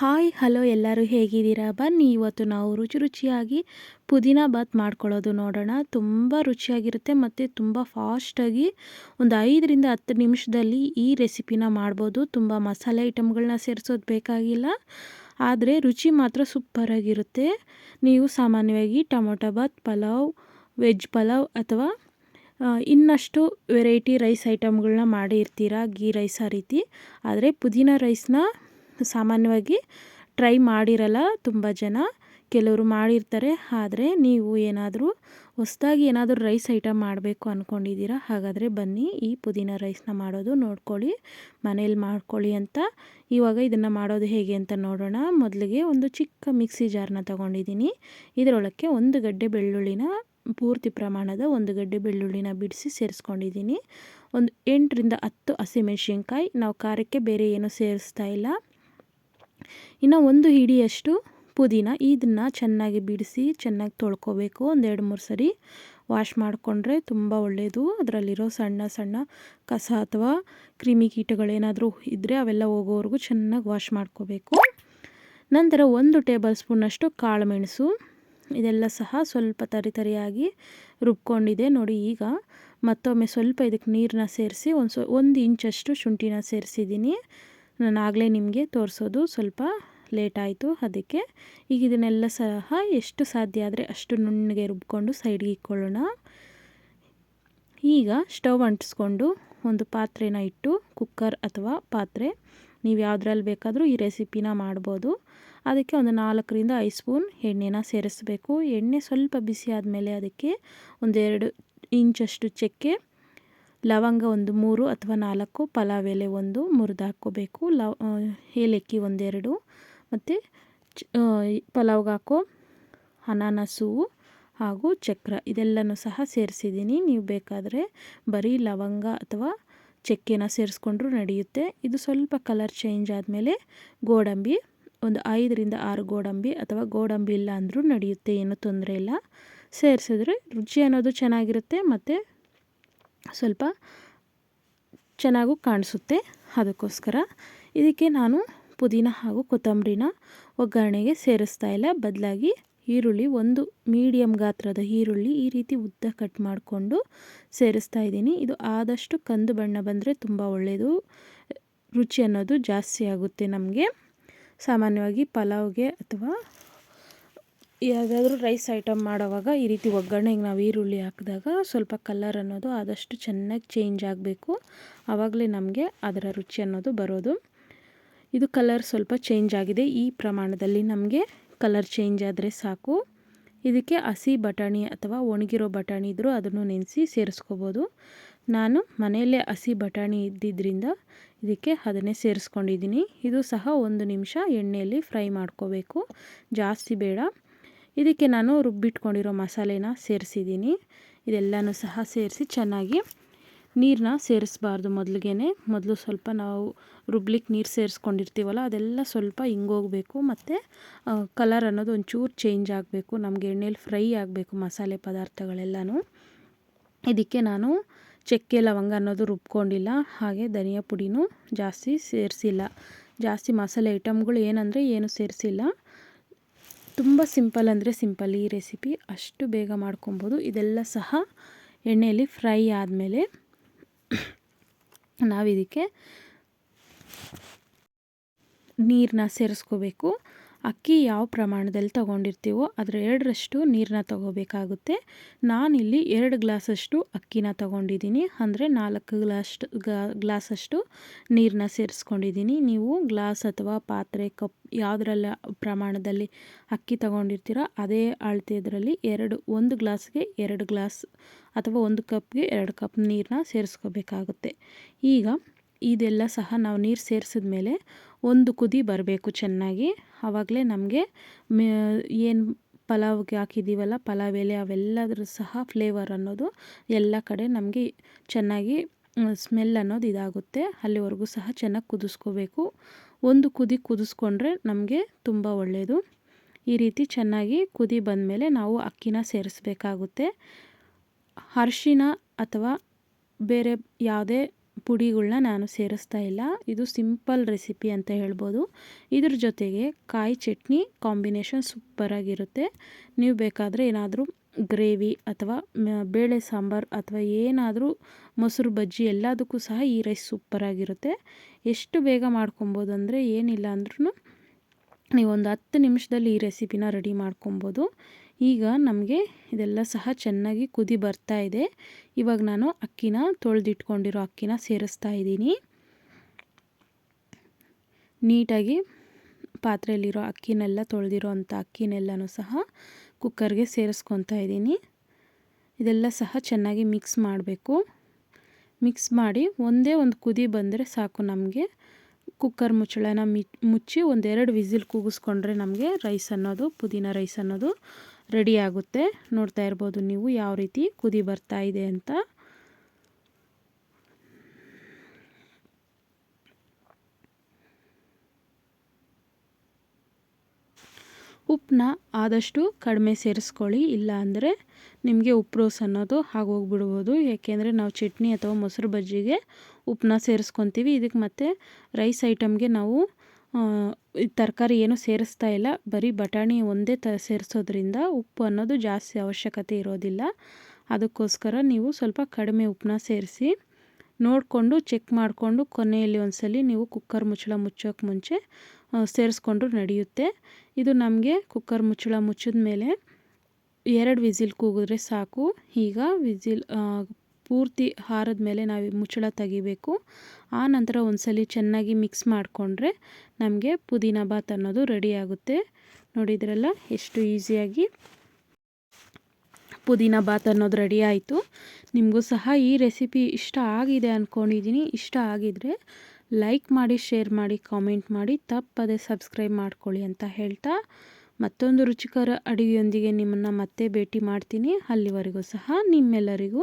Hi, hello ಎಲ್ಲರೂ ಹೇಗಿದ್ದೀರಾ? ಬನ್ನಿ, ಇವತ್ತು ನಾವು ರುಚಿ ರುಚಿಯಾಗಿ ಪುದೀನ ಬಾತ್ ಮಾಡ್ಕೊಳ್ಳೋದು ನೋಡೋಣ. ತುಂಬ ರುಚಿಯಾಗಿರುತ್ತೆ ಮತ್ತು ತುಂಬ ಫಾಸ್ಟಾಗಿ ಒಂದು ಐದರಿಂದ ಹತ್ತು ನಿಮಿಷದಲ್ಲಿ ಈ ರೆಸಿಪಿನ ಮಾಡ್ಬೋದು. ತುಂಬ ಮಸಾಲೆ ಐಟಮ್ಗಳನ್ನ ಸೇರಿಸೋದು ಬೇಕಾಗಿಲ್ಲ, ಆದರೆ ರುಚಿ ಮಾತ್ರ ಸೂಪರಾಗಿರುತ್ತೆ. ನೀವು ಸಾಮಾನ್ಯವಾಗಿ ಟೊಮೊಟೊ ಬಾತ್, ಪಲಾವ್, ವೆಜ್ ಪಲಾವ್ ಅಥವಾ ಇನ್ನಷ್ಟು ವೆರೈಟಿ ರೈಸ್ ಐಟಮ್ಗಳನ್ನ ಮಾಡಿರ್ತೀರ? ಗೀ ರೈಸ್ ಆ ರೀತಿ. ಆದರೆ ಪುದೀನ ರೈಸ್ನ ಸಾಮಾನ್ಯವಾಗಿ ಟ್ರೈ ಮಾಡಿರಲ್ಲ ತುಂಬ ಜನ. ಕೆಲವರು ಮಾಡಿರ್ತಾರೆ. ಆದರೆ ನೀವು ಏನಾದರೂ ಹೊಸ್ದಾಗಿ ಏನಾದರೂ ರೈಸ್ ಐಟಮ್ ಮಾಡಬೇಕು ಅಂದ್ಕೊಂಡಿದ್ದೀರಾ ಹಾಗಾದರೆ ಬನ್ನಿ. ಈ ಪುದೀನ ರೈಸ್ನ ಮಾಡೋದು ನೋಡ್ಕೊಳ್ಳಿ, ಮನೇಲಿ ಮಾಡ್ಕೊಳ್ಳಿ ಅಂತ. ಇವಾಗ ಇದನ್ನು ಮಾಡೋದು ಹೇಗೆ ಅಂತ ನೋಡೋಣ. ಮೊದಲಿಗೆ ಒಂದು ಚಿಕ್ಕ ಮಿಕ್ಸಿ ಜಾರ್ನ ತೊಗೊಂಡಿದ್ದೀನಿ. ಇದರೊಳಕ್ಕೆ ಒಂದು ಗಡ್ಡೆ ಬೆಳ್ಳುಳ್ಳಿನ ಪೂರ್ತಿ ಪ್ರಮಾಣದ ಒಂದು ಗಡ್ಡೆ ಬೆಳ್ಳುಳ್ಳಿನ ಬಿಡಿಸಿ ಸೇರಿಸ್ಕೊಂಡಿದ್ದೀನಿ. ಒಂದು ಎಂಟರಿಂದ ಹತ್ತು ಹಸಿಮೆಣ್ಸಿನ್ಕಾಯಿ ನಾವು ಖಾರಕ್ಕೆ ಬೇರೆ ಏನೂ ಸೇರಿಸ್ತಾ ಇಲ್ಲ. ಇನ್ನು ಒಂದು ಹಿಡಿಯಷ್ಟು ಪುದೀನ. ಇದನ್ನು ಚೆನ್ನಾಗಿ ಬಿಡಿಸಿ ಚೆನ್ನಾಗಿ ತೊಳ್ಕೊಬೇಕು. ಒಂದೆರಡು ಮೂರು ಸರಿ ವಾಶ್ ಮಾಡಿಕೊಂಡ್ರೆ ತುಂಬ ಒಳ್ಳೆಯದು ಅದರಲ್ಲಿರೋ ಸಣ್ಣ ಸಣ್ಣ ಕಸ ಅಥವಾ ಕ್ರಿಮಿ ಕೀಟಗಳೇನಾದರೂ ಇದ್ದರೆ ಅವೆಲ್ಲ ಹೋಗೋವರೆಗೂ ಚೆನ್ನಾಗಿ ವಾಶ್ ಮಾಡ್ಕೋಬೇಕು. ನಂತರ ಒಂದು ಟೇಬಲ್ ಸ್ಪೂನಷ್ಟು ಕಾಳು ಮೆಣಸು ಇದೆಲ್ಲ ಸಹ ಸ್ವಲ್ಪ ತರಿ ತರಿಯಾಗಿ ರುಬ್ಕೊಂಡಿದೆ. ನೋಡಿ ಈಗ ಮತ್ತೊಮ್ಮೆ ಸ್ವಲ್ಪ ಇದಕ್ಕೆ ನೀರನ್ನ ಸೇರಿಸಿ ಒಂದು ಸ್ವ ಒಂದು ಇಂಚಷ್ಟು ಶುಂಠಿನ ಸೇರಿಸಿದ್ದೀನಿ. ನಾನು ಆಗಲೇ ನಿಮಗೆ ತೋರಿಸೋದು ಸ್ವಲ್ಪ ಲೇಟ್ ಆಯಿತು ಅದಕ್ಕೆ. ಈಗ ಇದನ್ನೆಲ್ಲ ಸಹ ಎಷ್ಟು ಸಾಧ್ಯ ಆದರೆ ಅಷ್ಟು ನುಣ್ಣಗೆ ರುಬ್ಕೊಂಡು ಸೈಡ್ಗೆ ಇಕ್ಕೊಳ್ಳೋಣ. ಈಗ ಸ್ಟವ್ ಅಂಟಿಸ್ಕೊಂಡು ಒಂದು ಪಾತ್ರೆನ ಇಟ್ಟು ಕುಕ್ಕರ್ ಅಥವಾ ಪಾತ್ರೆ, ನೀವು ಯಾವುದ್ರಲ್ಲಿ ಬೇಕಾದರೂ ಈ ರೆಸಿಪಿನ ಮಾಡ್ಬೋದು. ಅದಕ್ಕೆ ಒಂದು ನಾಲ್ಕರಿಂದ ಐದು ಸ್ಪೂನ್ ಎಣ್ಣೆನ ಸೇರಿಸ್ಬೇಕು. ಎಣ್ಣೆ ಸ್ವಲ್ಪ ಬಿಸಿ ಆದಮೇಲೆ ಅದಕ್ಕೆ ಒಂದೆರಡು ಇಂಚಷ್ಟು ಚಕ್ಕೆ ಲವಂಗ ಒಂದು ಮೂರು ಅಥವಾ ನಾಲ್ಕು, ಪಲಾವ್ ಎಲೆ ಒಂದು ಮುರಿದು ಹಾಕ್ಕೋಬೇಕು. ಲವ್ ಏಲಕ್ಕಿ ಒಂದೆರಡು. ಮತ್ತು ಚ ಪಲಾವ್ಗೆ ಹಾಕೋ ಅನಾನಸು ಹಾಗೂ ಚಕ್ರ ಇದೆಲ್ಲನೂ ಸಹ ಸೇರಿಸಿದ್ದೀನಿ. ನೀವು ಬೇಕಾದರೆ ಬರೀ ಲವಂಗ ಅಥವಾ ಚಕ್ಕೆನ ಸೇರಿಸ್ಕೊಂಡ್ರೂ ನಡೆಯುತ್ತೆ. ಇದು ಸ್ವಲ್ಪ ಕಲರ್ ಚೇಂಜ್ ಆದಮೇಲೆ ಗೋಡಂಬಿ, ಒಂದು ಐದರಿಂದ ಆರು ಗೋಡಂಬಿ ಅಥವಾ ಗೋಡಂಬಿ ಇಲ್ಲ ಅಂದರೂ ನಡೆಯುತ್ತೆ, ಏನೂ ತೊಂದರೆ ಇಲ್ಲ. ಸೇರಿಸಿದ್ರೆ ರುಚಿ ಅನ್ನೋದು ಚೆನ್ನಾಗಿರುತ್ತೆ. ಮತ್ತು ಸ್ವಲ್ಪ ಚೆನ್ನಾಗೂ ಕಾಣಿಸುತ್ತೆ ಅದಕ್ಕೋಸ್ಕರ. ಇದಕ್ಕೆ ನಾನು ಪುದೀನ ಹಾಗೂ ಕೊತ್ತಂಬರಿನ ಒಗ್ಗರಣೆಗೆ ಸೇರಿಸ್ತಾ ಇಲ್ಲ. ಬದಲಾಗಿ ಈರುಳ್ಳಿ, ಒಂದು ಮೀಡಿಯಮ್ ಗಾತ್ರದ ಈರುಳ್ಳಿ ಈ ರೀತಿ ಉದ್ದ ಕಟ್ ಮಾಡಿಕೊಂಡು ಸೇರಿಸ್ತಾ ಇದ್ದೀನಿ. ಇದು ಆದಷ್ಟು ಕಂದು ಬಣ್ಣ ಬಂದರೆ ತುಂಬ ಒಳ್ಳೆಯದು ರುಚಿ ಅನ್ನೋದು ಜಾಸ್ತಿ ಆಗುತ್ತೆ ನಮಗೆ. ಸಾಮಾನ್ಯವಾಗಿ ಪಲಾವ್ಗೆ ಅಥವಾ ಯಾವುದಾದ್ರೂ ರೈಸ್ ಐಟಮ್ ಮಾಡೋವಾಗ ಈ ರೀತಿ ಒಗ್ಗರಣೆಗೆ ನಾವು ಈರುಳ್ಳಿ ಹಾಕಿದಾಗ ಸ್ವಲ್ಪ ಕಲರ್ ಅನ್ನೋದು ಆದಷ್ಟು ಚೆನ್ನಾಗಿ ಚೇಂಜ್ ಆಗಬೇಕು. ಆವಾಗಲೇ ನಮಗೆ ಅದರ ರುಚಿ ಅನ್ನೋದು ಬರೋದು. ಇದು ಕಲರ್ ಸ್ವಲ್ಪ ಚೇಂಜ್ ಆಗಿದೆ. ಈ ಪ್ರಮಾಣದಲ್ಲಿ ನಮಗೆ ಕಲರ್ ಚೇಂಜ್ ಆದರೆ ಸಾಕು. ಇದಕ್ಕೆ ಹಸಿ ಬಟಾಣಿ ಅಥವಾ ಒಣಗಿರೋ ಬಟಾಣಿ ಇದ್ದರೂ ಅದನ್ನು ನೆನೆಸಿ ಸೇರಿಸ್ಕೋಬೋದು. ನಾನು ಮನೆಯಲ್ಲೇ ಹಸಿ ಬಟಾಣಿ ಇದ್ದಿದ್ದರಿಂದ ಇದಕ್ಕೆ ಅದನ್ನೇ ಸೇರಿಸ್ಕೊಂಡಿದ್ದೀನಿ. ಇದು ಸಹ ಒಂದು ನಿಮಿಷ ಎಣ್ಣೆಯಲ್ಲಿ ಫ್ರೈ ಮಾಡ್ಕೋಬೇಕು. ಜಾಸ್ತಿ ಬೇಡ. ಇದಕ್ಕೆ ನಾನು ರುಬ್ಬಿಟ್ಕೊಂಡಿರೋ ಮಸಾಲೆನ ಸೇರಿಸಿದ್ದೀನಿ. ಇದೆಲ್ಲನೂ ಸಹ ಸೇರಿಸಿ ಚೆನ್ನಾಗಿ ನೀರನ್ನ ಸೇರಿಸ್ಬಾರ್ದು ಮೊದಲಿಗೆ ಮೊದಲು ಸ್ವಲ್ಪ ನಾವು ರುಬ್ಲಿಕ್ಕೆ ನೀರು ಸೇರಿಸ್ಕೊಂಡಿರ್ತೀವಲ್ಲ, ಅದೆಲ್ಲ ಸ್ವಲ್ಪ ಹಿಂಗೋಗಬೇಕು ಮತ್ತು ಕಲರ್ ಅನ್ನೋದು ಒಂಚೂರು ಚೇಂಜ್ ಆಗಬೇಕು. ನಮಗೆ ಎಣ್ಣೆಯಲ್ಲಿ ಫ್ರೈ ಆಗಬೇಕು ಮಸಾಲೆ ಪದಾರ್ಥಗಳೆಲ್ಲನೂ. ಇದಕ್ಕೆ ನಾನು ಚಕ್ಕೆ, ಲವಂಗ ಅನ್ನೋದು ರುಬ್ಕೊಂಡಿಲ್ಲ. ಹಾಗೆ ಧನಿಯಾ ಪುಡಿನೂ ಜಾಸ್ತಿ ಸೇರಿಸಿಲ್ಲ. ಜಾಸ್ತಿ ಮಸಾಲೆ ಐಟಮ್ಗಳು ಏನಂದರೆ ಏನು ಸೇರಿಸಿಲ್ಲ. ತುಂಬ ಸಿಂಪಲ್ ಅಂದರೆ ಸಿಂಪಲ್ ಈ ರೆಸಿಪಿ. ಅಷ್ಟು ಬೇಗ ಮಾಡ್ಕೊಬೋದು. ಇದೆಲ್ಲ ಸಹ ಎಣ್ಣೆಯಲ್ಲಿ ಫ್ರೈ ಆದಮೇಲೆ ನಾವಿದಕ್ಕೆ ನೀರನ್ನ ಸೇರಿಸ್ಕೋಬೇಕು. ಅಕ್ಕಿ ಯಾವ ಪ್ರಮಾಣದಲ್ಲಿ ತೊಗೊಂಡಿರ್ತೀವೋ ಅದರ ಎರಡರಷ್ಟು ನೀರನ್ನ ತೊಗೋಬೇಕಾಗುತ್ತೆ. ನಾನಿಲ್ಲಿ ಎರಡು ಗ್ಲಾಸಷ್ಟು ಅಕ್ಕಿನ ತೊಗೊಂಡಿದ್ದೀನಿ. ಅಂದರೆ ನಾಲ್ಕು ಗ್ಲಾಸ್ ಗ್ಲಾಸಷ್ಟು ನೀರನ್ನ ಸೇರಿಸ್ಕೊಂಡಿದ್ದೀನಿ. ನೀವು ಗ್ಲಾಸ್ ಅಥವಾ ಪಾತ್ರೆ, ಕಪ್ ಯಾವುದ್ರಲ್ಲ ಪ್ರಮಾಣದಲ್ಲಿ ಅಕ್ಕಿ ತೊಗೊಂಡಿರ್ತೀರೋ ಅದೇ ಅಳತೆದ್ರಲ್ಲಿ ಎರಡು, ಒಂದು ಗ್ಲಾಸ್ಗೆ ಎರಡು ಗ್ಲಾಸ್ ಅಥವಾ ಒಂದು ಕಪ್ಗೆ ಎರಡು ಕಪ್ ನೀರನ್ನ ಸೇರಿಸ್ಕೋಬೇಕಾಗುತ್ತೆ. ಈಗ ಇದೆಲ್ಲ ಸಹ ನಾವು ನೀರು ಸೇರಿಸಿದ ಮೇಲೆ ಒಂದು ಕುದಿ ಬರಬೇಕು ಚೆನ್ನಾಗಿ. ಆವಾಗಲೇ ನಮಗೆ ಏನು ಪಲಾವ್ಗೆ ಹಾಕಿದ್ದೀವಲ್ಲ ಪಲಾವ್ ಎಲೆ ಅವೆಲ್ಲದ್ರ ಸಹ ಫ್ಲೇವರ್ ಅನ್ನೋದು ಎಲ್ಲ ಕಡೆ ನಮಗೆ ಚೆನ್ನಾಗಿ ಸ್ಮೆಲ್ ಅನ್ನೋದು ಇದಾಗುತ್ತೆ. ಅಲ್ಲಿವರೆಗೂ ಸಹ ಚೆನ್ನಾಗಿ ಕುದಿಸ್ಕೋಬೇಕು. ಒಂದು ಕುದಿ ಕುದಿಸ್ಕೊಂಡ್ರೆ ನಮಗೆ ತುಂಬ ಒಳ್ಳೆಯದು ಈ ರೀತಿ ಚೆನ್ನಾಗಿ ಕುದಿ ಬಂದಮೇಲೆ ನಾವು ಅಕ್ಕಿನ ಸೇರಿಸ್ಬೇಕಾಗುತ್ತೆ. ಅರ್ಶಿನ ಅಥವಾ ಬೇರೆ ಯಾವುದೇ ಪುಡಿಗಳನ್ನ ನಾನು ಸೇರಿಸ್ತಾ ಇಲ್ಲ. ಇದು ಸಿಂಪಲ್ ರೆಸಿಪಿ ಅಂತ ಹೇಳ್ಬೋದು. ಇದ್ರ ಜೊತೆಗೆ ಕಾಯಿ ಚಟ್ನಿ ಕಾಂಬಿನೇಷನ್ ಸೂಪರಾಗಿರುತ್ತೆ. ನೀವು ಬೇಕಾದರೆ ಏನಾದರೂ ಗ್ರೇವಿ ಅಥವಾ ಬೇಳೆ ಸಾಂಬಾರು ಅಥವಾ ಏನಾದರೂ ಮೊಸರು ಬಜ್ಜಿ ಎಲ್ಲದಕ್ಕೂ ಸಹ ಈ ರೈಸ್ ಸೂಪರಾಗಿರುತ್ತೆ. ಎಷ್ಟು ಬೇಗ ಮಾಡ್ಕೊಬೋದು ಅಂದರೆ ಏನಿಲ್ಲ ಅಂದ್ರೂ ನೀವೊಂದು ಹತ್ತು ನಿಮಿಷದಲ್ಲಿ ಈ ರೆಸಿಪಿನ ರೆಡಿ ಮಾಡ್ಕೊಬೋದು. ಈಗ ನಮಗೆ ಇದೆಲ್ಲ ಸಹ ಚೆನ್ನಾಗಿ ಕುದಿ ಬರ್ತಾ ಇದೆ. ಇವಾಗ ನಾನು ಅಕ್ಕಿನ ತೊಳೆದಿಟ್ಕೊಂಡಿರೋ ಅಕ್ಕಿನ ಸೇರಿಸ್ತಾ ಇದ್ದೀನಿ. ನೀಟಾಗಿ ಪಾತ್ರೆಯಲ್ಲಿರೋ ಅಕ್ಕಿನೆಲ್ಲ ತೊಳೆದಿರೋ ಅಂಥ ಅಕ್ಕಿನೆಲ್ಲನೂ ಸಹ ಕುಕ್ಕರ್ಗೆ ಸೇರಿಸ್ಕೊತಾ ಇದ್ದೀನಿ. ಇದೆಲ್ಲ ಸಹ ಚೆನ್ನಾಗಿ ಮಿಕ್ಸ್ ಮಾಡಬೇಕು. ಮಿಕ್ಸ್ ಮಾಡಿ ಒಂದೇ ಒಂದು ಕುದಿ ಬಂದರೆ ಸಾಕು ನಮಗೆ. ಕುಕ್ಕರ್ ಮುಚ್ಚಳನ ಮುಚ್ಚಿ ಒಂದೆರಡು ವಿಸಿಲ್ ಕೂಗಿಸ್ಕೊಂಡ್ರೆ ನಮಗೆ ರೈಸ್ ಅನ್ನೋದು, ಪುದೀನ ರೈಸ್ ಅನ್ನೋದು ರೆಡಿ ಆಗುತ್ತೆ. ನೋಡ್ತಾ ಇರ್ಬೋದು ನೀವು ಯಾವ ರೀತಿ ಕುದಿ ಬರ್ತಾ ಇದೆ ಅಂತ. ಉಪ್ಪನ್ನ ಆದಷ್ಟು ಕಡಿಮೆ ಸೇರಿಸ್ಕೊಳ್ಳಿ, ಇಲ್ಲ ಅಂದರೆ ನಿಮಗೆ ಉಪ್ಪು ರೋಸ್ ಅನ್ನೋದು ಆಗೋಗ್ಬಿಡ್ಬೋದು. ಯಾಕೆಂದರೆ ನಾವು ಚಟ್ನಿ ಅಥವಾ ಮೊಸರು ಬಜ್ಜಿಗೆ ಉಪ್ಪನ್ನ ಸೇರಿಸ್ಕೊತೀವಿ. ಇದಕ್ಕೆ ಮತ್ತು ರೈಸ್ ಐಟಮ್ಗೆ ನಾವು ತರಕಾರಿ ಏನು ಸೇರಿಸ್ತಾ ಇಲ್ಲ. ಬರೀ ಬಟಾಣಿ ಒಂದೇ ತ, ಸೇರಿಸೋದ್ರಿಂದ ಉಪ್ಪು ಅನ್ನೋದು ಜಾಸ್ತಿ ಅವಶ್ಯಕತೆ ಇರೋದಿಲ್ಲ. ಅದಕ್ಕೋಸ್ಕರ ನೀವು ಸ್ವಲ್ಪ ಕಡಿಮೆ ಉಪ್ಪನ್ನ ಸೇರಿಸಿ ನೋಡಿಕೊಂಡು ಚೆಕ್ ಮಾಡಿಕೊಂಡು ಕೊನೆಯಲ್ಲಿ ಒಂದ್ಸಲಿ ನೀವು ಕುಕ್ಕರ್ ಮುಚ್ಚಳ ಮುಚ್ಚೋಕ್ಕೆ ಮುಂಚೆ ಸೇರಿಸ್ಕೊಂಡ್ರೂ ನಡೆಯುತ್ತೆ. ಇದು ನಮಗೆ ಕುಕ್ಕರ್ ಮುಚ್ಚಳ ಮುಚ್ಚಿದ ಮೇಲೆ ಎರಡು ವಿಸಿಲ್ ಕೂಗಿದ್ರೆ ಸಾಕು. ಈಗ ವಿಸಿಲ್ ಪೂರ್ತಿ ಹಾರದ ಮೇಲೆ ನಾವು ಮುಚ್ಚಳ ತೆಗಿಬೇಕು. ಆ ನಂತರ ಒಂದ್ಸಲಿ ಚೆನ್ನಾಗಿ ಮಿಕ್ಸ್ ಮಾಡಿಕೊಂಡ್ರೆ ನಮಗೆ ಪುದೀನ ಬಾತ್ ಅನ್ನೋದು ರೆಡಿ ಆಗುತ್ತೆ. ನೋಡಿದ್ರಲ್ಲ ಎಷ್ಟು ಈಸಿಯಾಗಿ ಪುದೀನ ಬಾತ್ ಅನ್ನೋದು ರೆಡಿ ಆಯಿತು. ನಿಮಗೂ ಸಹ ಈ ರೆಸಿಪಿ ಇಷ್ಟ ಆಗಿದೆ ಅಂದ್ಕೊಂಡಿದ್ದೀನಿ ಇಷ್ಟ ಆಗಿದರೆ ಲೈಕ್ ಮಾಡಿ ಶೇರ್ ಮಾಡಿ ಕಾಮೆಂಟ್ ಮಾಡಿ, ತಪ್ಪದೆ ಸಬ್ಸ್ಕ್ರೈಬ್ ಮಾಡ್ಕೊಳ್ಳಿ ಅಂತ ಹೇಳ್ತಾ ಮತ್ತೊಂದು ರುಚಿಕರ ಅಡುಗೆಯೊಂದಿಗೆ ನಿಮ್ಮನ್ನು ಮತ್ತೆ ಭೇಟಿ ಮಾಡ್ತೀನಿ. ಅಲ್ಲಿವರೆಗೂ ಸಹ ನಿಮ್ಮೆಲ್ಲರಿಗೂ